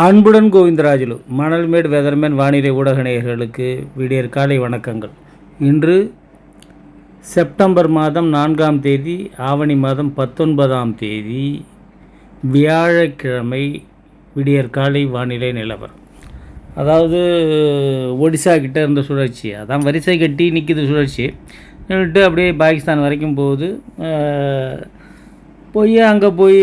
அன்புடன் கோவிந்தராஜலு மணல்மேடு வெதர்மேன் வானிலை ஊடக நேயர்களுக்கு விடியற் காலை வணக்கங்கள். இன்று செப்டம்பர் மாதம் நான்காம் தேதி ஆவணி மாதம் பத்தொன்பதாம் தேதி வியாழக்கிழமை விடியற் காலை வானிலை நிலவரம். அதாவது ஒடிசா கிட்ட இருந்த சுழற்சி அதான் வரிசை கட்டி நிற்கிது சுழற்சி. நின்றுட்டு அப்படியே பாகிஸ்தான் வரைக்கும் போகுது. போய் அங்கே போய்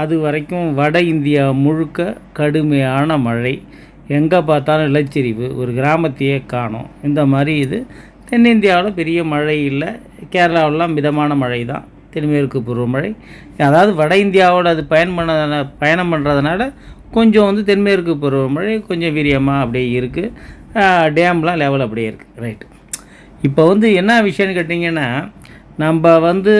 அது வரைக்கும் வட இந்தியா முழுக்க கடுமையான மழை. எங்கே பார்த்தாலும் நிலச்சரிவு. ஒரு கிராமத்தையே காணும். இந்த மாதிரி இது தென்னிந்தியாவில் பெரிய மழை இல்லை. கேரளாவிலாம் மிதமான மழை தான் தென்மேற்கு பருவமழை அதாவது வட இந்தியாவோட அது பயன் பண்ண பயணம் பண்ணுறதுனால கொஞ்சம் வந்து தென்மேற்கு பருவமழை கொஞ்சம் வீரியமாக அப்படியே இருக்குது டேம்லாம் லெவல் அப்படியே இருக்குது ரைட்டு இப்போ வந்து என்ன விஷயம்னு கேட்டிங்கன்னா நம்ம வந்து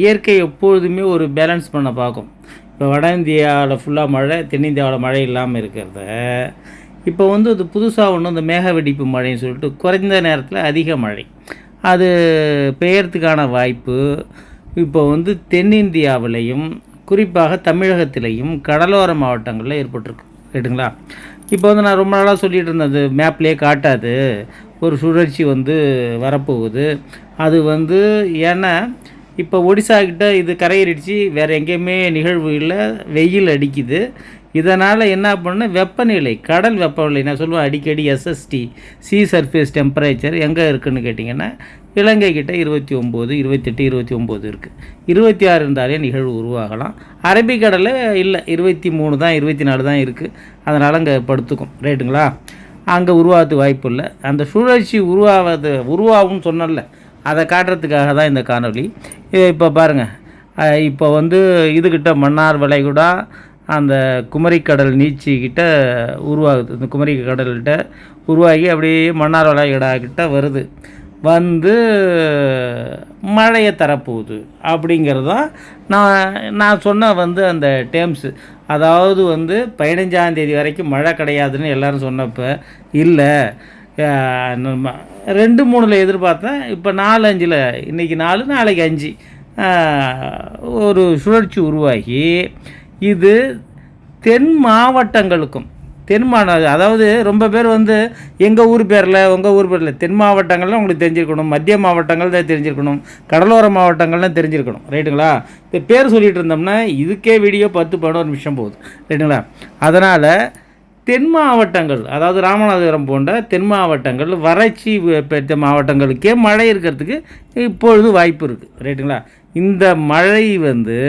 இயற்கை எப்பொழுதுமே ஒரு பேலன்ஸ் பண்ண பார்க்கும். இப்போ வட இந்தியாவில் ஃபுல்லாக மழை தென்னிந்தியாவில் மழை இல்லாமல் இருக்கிறத இப்போ வந்து அது புதுசாக ஒன்று இந்த மேக வெடிப்பு மழைன்னு சொல்லிட்டு குறைந்த நேரத்தில் அதிக மழை. அது பெயர்த்துக்கான வாய்ப்பு இப்போ வந்து தென்னிந்தியாவிலையும் குறிப்பாக தமிழகத்திலையும் கடலோர மாவட்டங்களில் ஏற்பட்டிருக்கு. ரைட்டுங்களா இப்போ வந்து நான் ரொம்ப நாளாக சொல்லிகிட்டு இருந்தேன் அது மேப்லேயே காட்டாது. ஒரு சுழற்சி வந்து வரப்போகுது. அது வந்து ஏன்னா இப்போ ஒடிசாக்கிட்ட இது கரையேறிடுச்சு. வேறு எங்கேயுமே நிகழ்வு இல்லை. வெயில் அடிக்குது. இதனால் என்ன பண்ணு வெப்பநிலை கடல் வெப்பநிலை நான் சொல்லுவேன் அடிக்கடி எஸ்எஸ்டி சி சர்ஃபேஸ் டெம்பரேச்சர் எங்கே இருக்குதுன்னு கேட்டிங்கன்னா இலங்கை கிட்ட இருபத்தி ஒம்பது இருபத்தெட்டு இருபத்தி ஒம்பது இருக்குது இருபத்தி ஆறு இருந்தாலே நிகழ்வு உருவாகலாம். அரபிக்கடலில் இல்லை இருபத்தி மூணு தான் இருபத்தி நாலு தான் இருக்குது அதனால் அங்கே படுத்துக்கும். ரைட்டுங்களா அங்கே உருவாகிறதுக்கு வாய்ப்பு இல்லை. அந்த சுழற்சி உருவாவது உருவாகும்னு சொன்னல அதை காட்டுறதுக்காக தான் இந்த காணொளி. இப்போ பாருங்கள் இப்போ வந்து இதுகிட்ட மன்னார் வளைகுடா அந்த குமரிக்கடல் நீச்சிக்கிட்ட உருவாகுது. இந்த குமரி கடல்கிட்ட உருவாகி அப்படியே மன்னார் வளைகுடா கிட்ட வருது. வந்து மழையை தரப்போகுது அப்படிங்கிறது தான் நான் நான் சொன்ன வந்து அந்த டேர்ம்ஸு அதாவது வந்து பதினஞ்சாந்தேதி வரைக்கும் மழை கிடையாதுன்னு எல்லோரும் சொன்னப்போ இல்லை. ரெண்டு மூணில் எதிர்பார்த்தேன் இப்போ நாலு அஞ்சில் இன்றைக்கி நாலு நாளைக்கு அஞ்சு. ஒரு சுழற்சி உருவாகி இது தென் மாவட்டங்களுக்கும் தென் மாவட்ட அதாவது ரொம்ப பேர் வந்து எங்கள் ஊர் பேரில் உங்கள் ஊர் பேரில் தென் மாவட்டங்கள்லாம் உங்களுக்கு தெரிஞ்சிருக்கணும் மத்திய மாவட்டங்கள் தான் தெரிஞ்சிருக்கணும் கடலோர மாவட்டங்கள்லாம் தெரிஞ்சிருக்கணும். ரைட்டுங்களா? இப்போ பேர் சொல்லிட்டு இருந்தோம்னா இதுக்கே வீடியோ பத்து பதினோரு நிமிஷம் போகுது. ரைட்டுங்களா? அதனால் தென் மாவட்டங்கள் அதாவது ராமநாதபுரம் போன்ற தென் மாவட்டங்கள் வறட்சி பெற்ற மாவட்டங்களுக்கே மழை இருக்கிறதுக்கு இப்பொழுது வாய்ப்பு இருக்குது ரைட்டுங்களா? இந்த மழை வந்து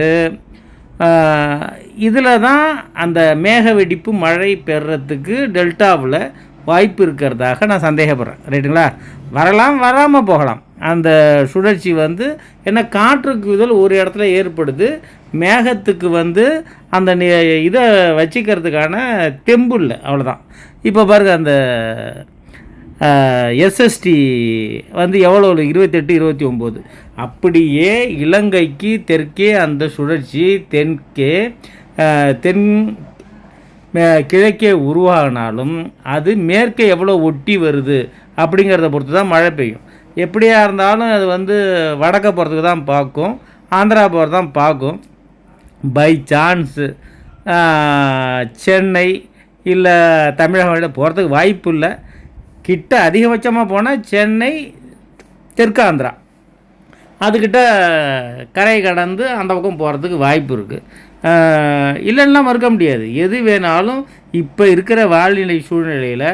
இதில் தான் அந்த மேக வெடிப்பு மழை பெறத்துக்கு டெல்டாவில் வாய்ப்பு இருக்கிறதாக நான் சந்தேகப்படுறேன். ரைட்டுங்களா வரலாம் வராமல் போகலாம். அந்த சுழற்சி வந்து என்ன காற்றுக்கு இதழ் ஒரு இடத்துல ஏற்படுது. மேகத்துக்கு வந்து அந்த இதை வச்சுக்கிறதுக்கான தெம்பு இல்லை அவ்வளோதான் இப்போ பாருங்க அந்த எஸ்எஸ்டி வந்து எவ்வளோ இருபத்தெட்டு இருபத்தி ஒம்பது. அப்படியே இலங்கைக்கு தெற்கே அந்த சுழற்சி தெற்கே தென் கிழக்கே உருவாகினாலும் அது மேற்கே எவ்வளோ ஒட்டி வருது அப்படிங்கிறத பொறுத்து தான் மழை பெய்யும். எப்படியா இருந்தாலும் அது வந்து வடக்க போகிறதுக்கு தான் பார்க்கும் ஆந்திரா போகிறது தான் பார்க்கும். பை சான்ஸு சென்னை இல்லை தமிழகம் போகிறதுக்கு வாய்ப்பு இல்லை. கிட்ட அதிகபட்சமாக போனால் சென்னை தெற்கு ஆந்திரா. அதுக்கிட்ட கரை கடந்து அந்த பக்கம் போகிறதுக்கு வாய்ப்பு இருக்குது இல்லைன்னா மறுக்க முடியாது. எது வேணாலும் இப்போ இருக்கிற வாழ்நிலை சூழ்நிலையில்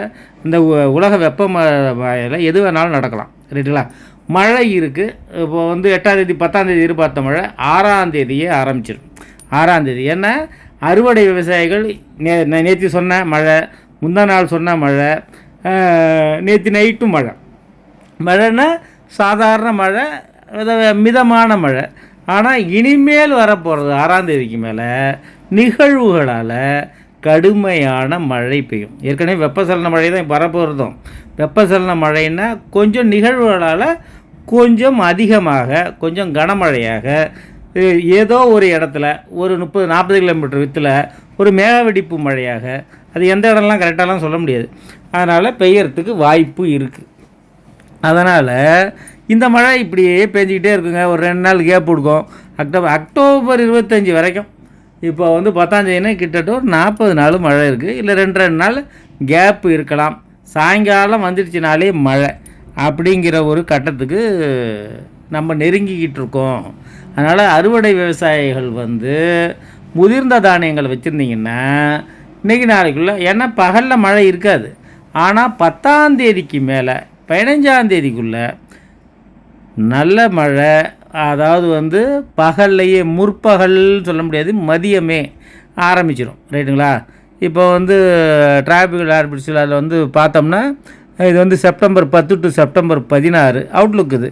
இந்த உலக வெப்பமயில் எது வேணாலும் நடக்கலாம். ரைட்டுங்களா மழை இருக்குது இப்போ வந்து எட்டாந்தேதி பத்தாந்தேதி எதிர்பார்த்த மழை ஆறாந்தேதியே ஆரம்பிச்சிடும். ஆறாந்தேதி ஏன்னா அறுவடை விவசாயிகள் நே நேற்று சொன்ன மழை முந்தா நாள் சொன்ன மழை நேற்று நைட்டும் மழை. மழைன்னா சாதாரண மழை மிதமான மழை. ஆனால் இனிமேல் வரப்போகிறது ஆறாம் தேதிக்கு மேலே நிகழ்வுகளால் கடுமையான மழை பெய்யும். ஏற்கனவே வெப்பசலன மழை தான் வரப்போகிறதும் வெப்பசலன மழைன்னா கொஞ்சம் நிகழ்வுகளால் கொஞ்சம் அதிகமாக கொஞ்சம் கனமழையாக ஏதோ ஒரு இடத்துல ஒரு முப்பது நாற்பது கிலோமீட்டர் வித்தில் ஒரு மேகவெடிப்பு மழையாக அது எந்த இடம்லாம் கரெக்டாலாம் சொல்ல முடியாது. அதனால் பெய்யறதுக்கு வாய்ப்பு இருக்குது அதனால் இந்த மழை இப்படியே பெஞ்சிக்கிட்டே இருக்குங்க. ஒரு ரெண்டு நாள் கேப் கொடுக்கும். அக்டோபர் அக்டோபர் இருபத்தஞ்சி வரைக்கும். இப்போ வந்து பத்தாந்தேதினா கிட்டத்தட்ட ஒரு நாற்பது நாள் மழை இருக்குது இல்லை ரெண்டு ரெண்டு நாள் கேப்பு இருக்கலாம். சாயங்காலம் வந்துடுச்சுனாலே மழை. அப்படிங்கிற ஒரு கட்டத்துக்கு நம்ம நெருங்கிக்கிட்டு இருக்கோம். அதனால் அறுவடை விவசாயிகள் வந்து முதிர்ந்த தானியங்கள் வச்சுருந்தீங்கன்னா இன்றைக்கி நாளைக்குள்ளே ஏன்னா பகலில் மழை இருக்காது. ஆனால் பத்தாம் தேதிக்கு மேலே பதினஞ்சாம் தேதிக்குள்ளே நல்ல மழை அதாவது வந்து பகல்லையே முற்பகல் சொல்ல முடியாது மதியமே ஆரம்பிச்சிடும் ரைட்டுங்களா? இப்போ வந்து டிராஃபிக் ஆர்பிட்ஸில் அதில் வந்து பார்த்தோம்னா இது வந்து செப்டம்பர் பத்து டு செப்டம்பர் பதினாறு அவுட்லுக் இது.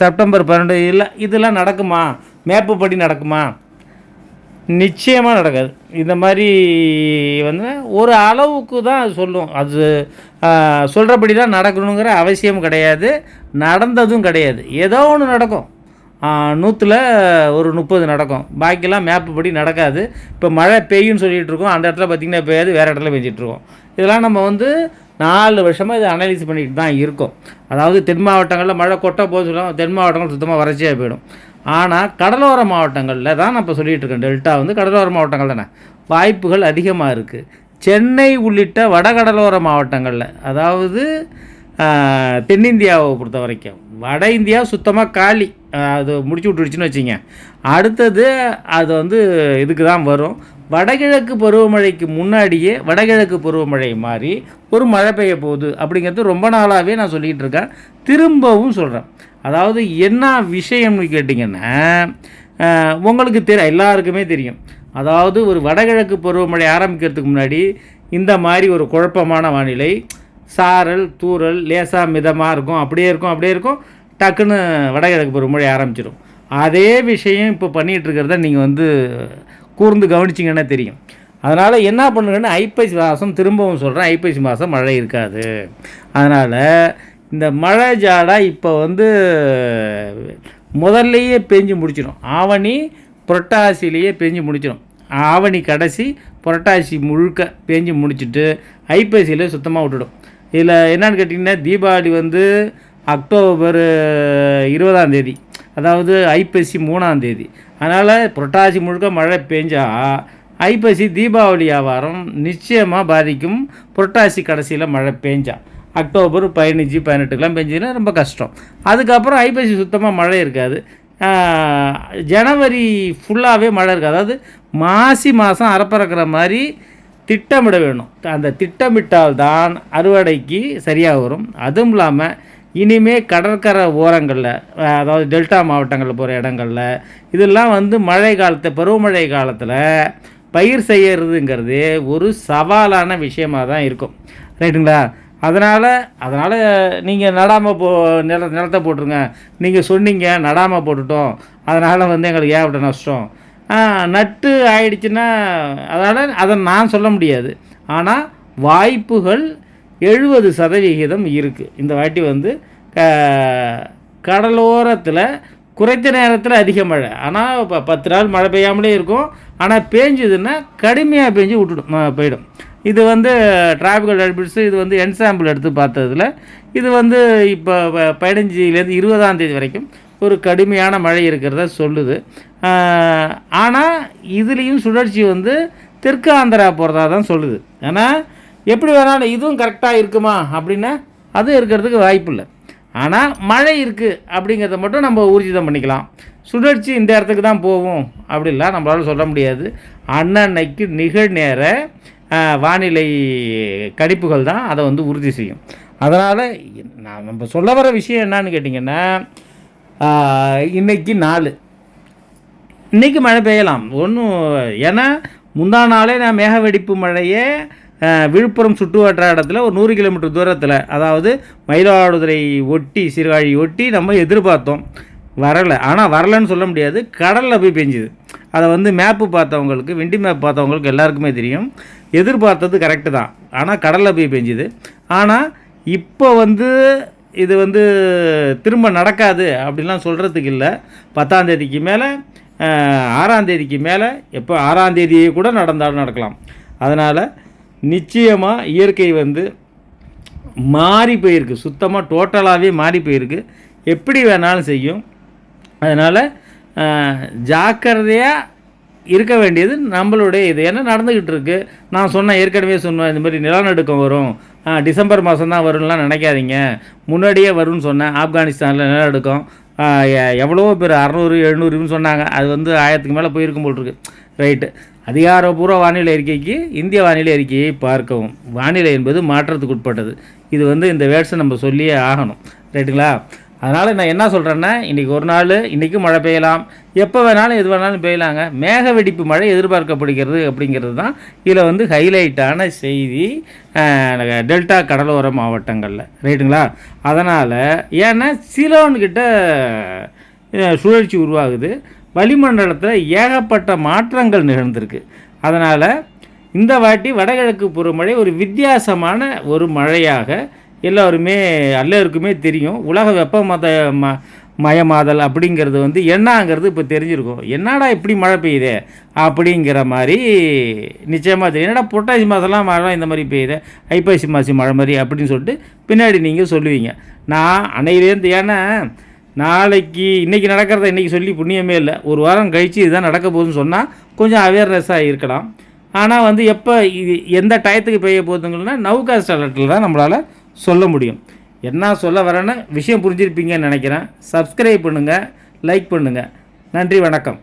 செப்டம்பர் பன்னெண்டு இல்லை இதெல்லாம் நடக்குமா? மேப்பு படி நடக்குமா? நிச்சயமாக நடக்காது. இந்த மாதிரி வந்து ஒரு அளவுக்கு தான் அது சொல்லும். அது சொல்கிறபடி தான் நடக்கணுங்கிற அவசியம் கிடையாது. நடந்ததும் கிடையாது. ஏதோ ஒன்று நடக்கும். நூற்றில் ஒரு முப்பது நடக்கும். பாக்கியெல்லாம் மேப்பு படி நடக்காது. இப்போ மழை பெய்யும்னு சொல்லிகிட்டு இருக்கோம். அந்த இடத்துல பார்த்திங்கன்னா பெய்யாது. வேறு இடத்துல பெஞ்சிட்ருக்கோம் இதெல்லாம் நம்ம வந்து நாலு வருஷமாக இதை அனலைஸ் பண்ணிக்கிட்டு தான் இருக்கோம். அதாவது தென் மாவட்டங்களில் மழை கொட்ட போது சொல்லுவோம் தென் மாவட்டங்கள் சுத்தமாக வறட்சியாக போயிடும். ஆனால் கடலோர மாவட்டங்களில் தான் நான் இப்போ சொல்லிகிட்டு இருக்கேன். டெல்டா வந்து கடலோர மாவட்டங்கள் தானே. வாய்ப்புகள் அதிகமாக இருக்குது சென்னை உள்ளிட்ட வடகடலோர மாவட்டங்களில் அதாவது தென்னிந்தியாவை பொறுத்த வரைக்கும் வட இந்தியா சுத்தமாக காலி. அது முடிச்சு விட்டுடுச்சுன்னு வச்சுங்க. அடுத்தது அது வந்து இதுக்கு தான் வரும். வடகிழக்கு பருவமழைக்கு முன்னாடியே வடகிழக்கு பருவமழை மாறி ஒரு மழை பெய்ய போகுது அப்படிங்கிறது ரொம்ப நாளாகவே நான் சொல்லிகிட்டு இருக்கேன். திரும்பவும் சொல்கிறேன் அதாவது என்ன விஷயம்னு கேட்டிங்கன்னா உங்களுக்கு தெரிய எல்லாருக்குமே தெரியும். அதாவது ஒரு வடகிழக்கு பருவமழை ஆரம்பிக்கிறதுக்கு முன்னாடி இந்த மாதிரி ஒரு குழப்பமான வானிலை சாரல் தூறல் லேசாக மிதமாக இருக்கும் அப்படியே இருக்கும் அப்படியே இருக்கும் டக்குன்னு வடகிழக்கு பருவமழை ஆரம்பிச்சிடும் அதே விஷயம் இப்போ பண்ணிகிட்டு இருக்கிறத நீங்கள் வந்து கூர்ந்து கவனிச்சிங்கன்னா தெரியும். அதனால் என்ன பண்ணுங்கன்னு ஐப்பசி மாதம் திரும்பவும் சொல்கிறேன் ஐப்பசி மாதம் மழை இருக்காது. அதனால் இந்த மழை ஜாடா இப்போ வந்து முதல்லையே பெஞ்சு முடிச்சிடும் ஆவணி புரட்டாசிலேயே பெஞ்சு முடிச்சிடும் ஆவணி கடைசி புரட்டாசி முழுக்க பேஞ்சு முடிச்சுட்டு ஐப்பசியில் சுத்தமாக விட்டுடும். இதில் என்னென்னு கேட்டிங்கன்னா தீபாவளி வந்து அக்டோபர் இருபதாம் தேதி. அதாவது ஐப்பசி மூணாம் தேதி. அதனால் புரட்டாசி முழுக்க மழை பெஞ்சா ஐப்பசி தீபாவளி வியாபாரம் நிச்சயமாக பாதிக்கும். புரட்டாசி கடைசியில் மழை பெஞ்சா. அக்டோபர் பதினஞ்சு பதினெட்டுக்கெலாம் பெஞ்சதுன்னா ரொம்ப கஷ்டம். அதுக்கப்புறம் ஐப்பசி சுத்தமாக மழை இருக்காது. ஜனவரி ஃபுல்லாகவே மழை இருக்காது. அதாவது மாசி மாதம் அறப்பறக்கிற மாதிரி திட்டமிட வேணும். அந்த திட்டமிட்டால் தான் அறுவடைக்கு சரியாக வரும். அதுவும் இல்லாமல் இனிமே கடற்கரை ஓரங்களில் அதாவது டெல்டா மாவட்டங்களில் போகிற இடங்களில் இதெல்லாம் வந்து மழை காலத்தை பருவமழை காலத்தில் பயிர் செய்யறதுங்கிறது ஒரு சவாலான விஷயமாக தான் இருக்கும். ரைட்டுங்களா? அதனால் அதனால் நீங்கள் நடாமல் போ நில நிலத்தை போட்டுருங்க. நீங்கள் சொன்னீங்க நடாமல் போட்டுட்டோம். அதனால் வந்து எங்களுக்கு ஏகப்பட்ட நஷ்டம். நட்டு ஆயிடுச்சுன்னா அதனால் அதை நான் சொல்ல முடியாது. ஆனால் வாய்ப்புகள் எழுபது சதவிகிதம் இருக்குது இந்த வாட்டி வந்து க- கடலோரத்தில் குறைத்த நேரத்தில் அதிக மழை. ஆனால் இப்போ பத்து நாள் மழை பெய்யாமலே இருக்கும். ஆனால் பேஞ்சுதுன்னா கடுமையாக பேஞ்சு விட்டுடும் போயிடும். இது வந்து டிராபிக்கல் அட்பிட்ஸு இது வந்து என்சாம்பிள் எடுத்து பார்த்ததுல. இது வந்து இப்போ ப- பதினஞ்சுலேருந்து இருபதாம் தேதி வரைக்கும் ஒரு கடுமையான மழை இருக்கிறத சொல்லுது. ஆனால் இதுலேயும் சுழற்சி வந்து தெற்கு ஆந்திரா போகிறதா தான் சொல்லுது. ஏன்னா எப்படி வேணாலும் இதுவும் கரெக்டாக இருக்குமா அப்படின்னா அதுவும் இருக்கிறதுக்கு வாய்ப்பு இல்லை. ஆனால் மழை இருக்குது அப்படிங்கிறத மட்டும் நம்ம ஊர்ஜிதம் பண்ணிக்கலாம். சுழற்சி இந்த இடத்துக்கு தான் போகும் அப்படிலாம் நம்மளால சொல்ல முடியாது. அன்னன்னைக்கு நிகழ்நேர வானிலை கணிப்புகள் தான் அதை வந்து உறுதி செய்யும். அதனால் நான் நம்ம சொல்ல வர விஷயம் என்னன்னு கேட்டிங்கன்னா இன்றைக்கி இன்னைக்கு நாலு இன்றைக்கி மழை பெய்யலாம். ஒன்றும் ஏன்னா முந்தா நாளே நான் மேக வெடிப்பு மழையே விழுப்புரம் சுற்று இடத்துல ஒரு நூறு கிலோமீட்டர் தூரத்தில் அதாவது மயிலாடுதுறை ஒட்டி சீர்காழி ஒட்டி நம்ம எதிர்பார்த்தோம். வரலை. ஆனால் வரலைன்னு சொல்ல முடியாது. கடலில் போய் பெஞ்சுது. அதை வந்து மேப்பு பார்த்தவங்களுக்கு விண்டி மேப் பார்த்தவங்களுக்கு எல்லாருக்குமே தெரியும். எதிர்பார்த்தது கரெக்டு தான். ஆனால் கடலில் போய் பெஞ்சுது. ஆனால் இப்போ வந்து இது வந்து திரும்ப நடக்காது அப்படிலாம் சொல்கிறதுக்கு இல்லை. பத்தாந்தேதிக்கு மேலே ஆறாந்தேதிக்கு மேலே எப்போ ஆறாந்தேதியே கூட நடந்தாலும் நடக்கலாம். அதனால் நிச்சயமாக இயற்கை வந்து மாறி போயிருக்கு. சுத்தமாக டோட்டலாகவே மாறி போயிருக்கு. எப்படி வேணாலும் செய்யும். அதனால் ஜாக்கிரதையாக இருக்க வேண்டியது நம்மளுடைய இது. ஏன்னா நடந்துக்கிட்டு இருக்குது நான் சொன்னேன் ஏற்கனவே சொன்னேன் இந்த மாதிரி நிலநடுக்கம் வரும். டிசம்பர் மாதம் தான் வரும்லாம் நினைக்காதீங்க. முன்னாடியே வரும்னு சொன்னேன் ஆப்கானிஸ்தானில் நிலநடுக்கம். எவ்வளவோ பேர் அறநூறு எழுநூறுன்னு சொன்னாங்க. அது வந்து ஆயிரத்துக்கு மேலே போயிருக்கும் போல் இருக்கு ரைட்டு. அதிகாரப்பூர்வ வானிலை அறிக்கைக்கு இந்திய வானிலை அறிக்கையை பார்க்கவும். வானிலை என்பது மாற்றத்துக்கு உட்பட்டது. இது வந்து இந்த வேர்ட்ஸை நம்ம சொல்லியே ஆகணும். ரைட்டுங்களா? அதனால் நான் என்ன சொல்கிறேன்னா இன்றைக்கி ஒரு நாள் இன்றைக்கும் மழை பெய்யலாம். எப்போ வேணாலும் எது வேணாலும் பெய்யலாங்க. மேக வெடிப்பு மழை எதிர்பார்க்கப்படுகிறது அப்படிங்கிறது தான் இதில் வந்து ஹைலைட்டான செய்தி டெல்டா கடலோர மாவட்டங்களில். ரைட்டுங்களா? அதனால் ஏன்னா சிலோன்கிட்ட சுழற்சி உருவாகுது. வளிமண்டலத்தில் ஏகப்பட்ட மாற்றங்கள் நிகழ்ந்திருக்கு. அதனால் இந்த வாட்டி வடகிழக்கு பருவமழை ஒரு வித்தியாசமான ஒரு மழையாக எல்லோருமே எல்லாருக்குமே தெரியும். உலக வெப்ப மத ம மயமாதல் அப்படிங்கிறது வந்து என்னங்கிறது இப்போ தெரிஞ்சிருக்கும். என்னடா இப்படி மழை பெய்யுதே அப்படிங்கிற மாதிரி நிச்சயமாக தெரியும். என்னடா புரட்டாசி மாதம்லாம் மழை இந்த மாதிரி பெய்யுது ஐப்பசி மாசி மழை மாதிரி அப்படின்னு சொல்லிட்டு பின்னாடி நீங்கள் சொல்லுவீங்க. நான் அன்னையிலேருந்து ஏன்னா நாளைக்கு இன்றைக்கி நடக்கிறத இன்றைக்கி சொல்லி புண்ணியமே இல்லை. ஒரு வாரம் கழித்து இதுதான் நடக்க போகுதுன்னு சொன்னால் கொஞ்சம் அவேர்னஸாக இருக்கலாம். ஆனால் வந்து எப்போ இது எந்த டயத்துக்கு பெய்ய போகுதுங்கன்னா நவுகாஸ்ட் அலர்ட்டில் தான் நம்மளால் சொல்ல முடியும். என்ன சொல்ல வரேன்னு விஷயம் புரிஞ்சிருப்பீங்கன்னு நினைக்கிறேன். சப்ஸ்கிரைப் பண்ணுங்கள் லைக் பண்ணுங்கள் நன்றி வணக்கம்.